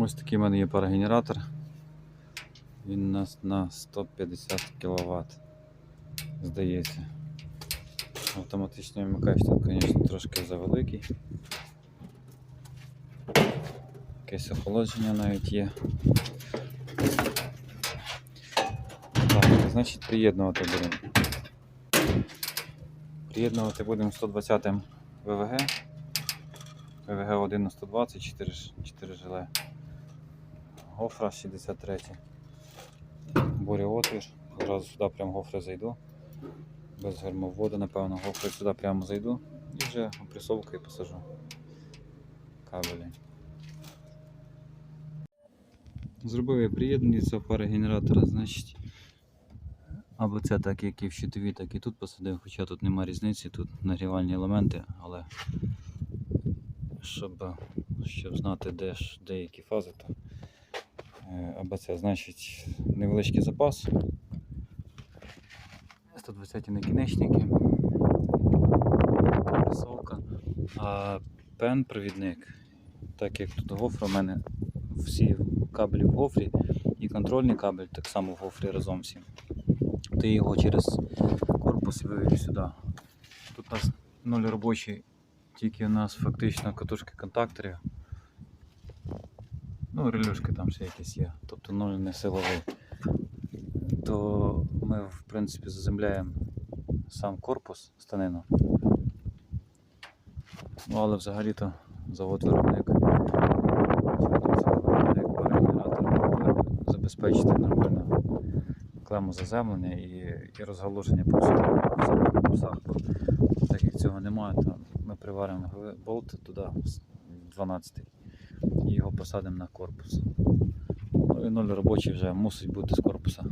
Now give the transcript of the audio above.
Ось такий в мене є парогенератор. Він у нас на 150 кВт. Здається. Автоматичний вимикач тут, звісно, трошки завеликий. Якесь охолодження навіть є. Так, значить приєднувати будемо. Приєднувати будемо 120 ВВГ. ВВГ 1 на 120, 4, ж- 4 жиле. Гофра 63. Боря отвір. Зразу сюди прям гофри зайду. Без гермоводу, напевно, гофри сюди прямо зайду і вже опресовкою посажу кабелі. Зробив я приєднані цього парогенератора, значить. Або це так, як і в щитові, так і тут посадив, хоча тут нема різниці, тут нагрівальні елементи, але щоб, щоб знати, де ж деякі фази, то е, або це значить невеличкий запас. 120 накінечники, пресовка, а пен провідник, так як тут гофра, у мене всі кабелі в гофрі і контрольний кабель так само в гофрі разом всі. То його через корпус вивів сюди. Тут у нас ноль робочий, тільки у нас фактично катушки контакторів. Ну, релюшки там ще якісь є, тобто ноль не силовий. То ми в принципі заземляємо сам корпус станину. Ну, але взагалі-то завод виробник виробник забезпечити нормально клему заземлення і, і розгалуження по всіх корпусах. Так як цього немає, то ми приваримо болт туди, 12 і його посадимо на корпус. Ну і ноль робочий вже мусить бути з корпуса.